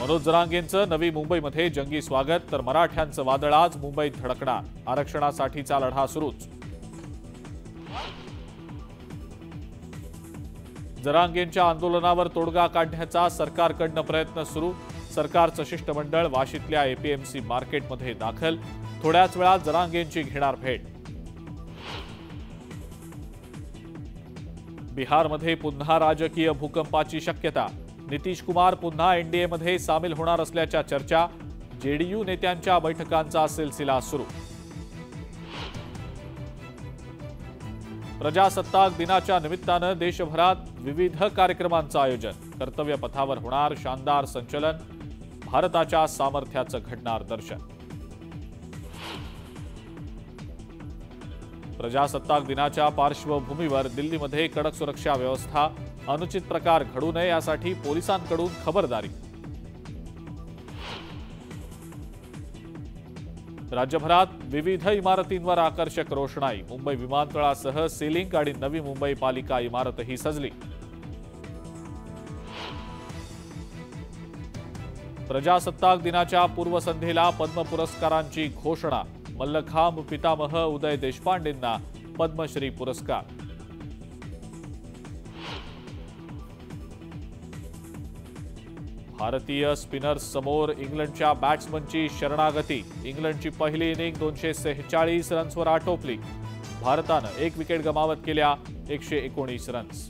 मनोज जरांगेंचं नवी मुंबईमध्ये जंगी स्वागत तर मराठ्यांचं वादळ आज मुंबईत धडकणार. आरक्षणासाठीचा लढा सुरूच. जरांगेंच्या आंदोलनावर तोडगा काढण्याचा सरकारकडनं प्रयत्न सुरू. सरकारचं शिष्टमंडळ वाशीतल्या एपीएमसी मार्केटमध्ये दाखल. थोड्याच वेळात जरांगेंची घेणार भेट. बिहारमध्ये पुन्हा राजकीय भूकंपाची शक्यता. नितीश कुमार पुन्हा एनडीएमध्ये सामील होणार असल्याच्या चर्चा जेडीयू नेत्यांच्या बैठकांचा सिलसिला सुरू. प्रजासत्ताक दिनाच्या निमित्तानं देशभरात विविध कार्यक्रमांचं आयोजन. कर्तव्य पथावर होणार शानदार संचलन भारताच्या सामर्थ्याचं घडणार दर्शन. प्रजासत्ताक दिनाच्या पार्श्वभूमीवर दिल्लीमध्ये कडक सुरक्षा व्यवस्था अनुचित प्रकार घडू नये यासाठी पोलिसांकडून खबरदारी. राज्यभरात विविध इमारतींवर आकर्षक रोषणाई. मुंबई विमानतळासह सिलिंग आणि नवी मुंबई पालिका इमारतही सजली. प्रजासत्ताक दिनाच्या पूर्वसंध्येला पद्म पुरस्कारांची घोषणा. मल्लखांब पितामह उदय देशपांडेंना पद्मश्री पुरस्कार. भारतीय स्पिनर्स समोर इंग्लंडच्या बॅट्समनची शरणागती. इंग्लंडची पहिली इनिंग दोनशे सेहेचाळीस रन्सवर आटोपली. भारतानं एक विकेट गमावत केल्या एकशे एकोणीस रन्स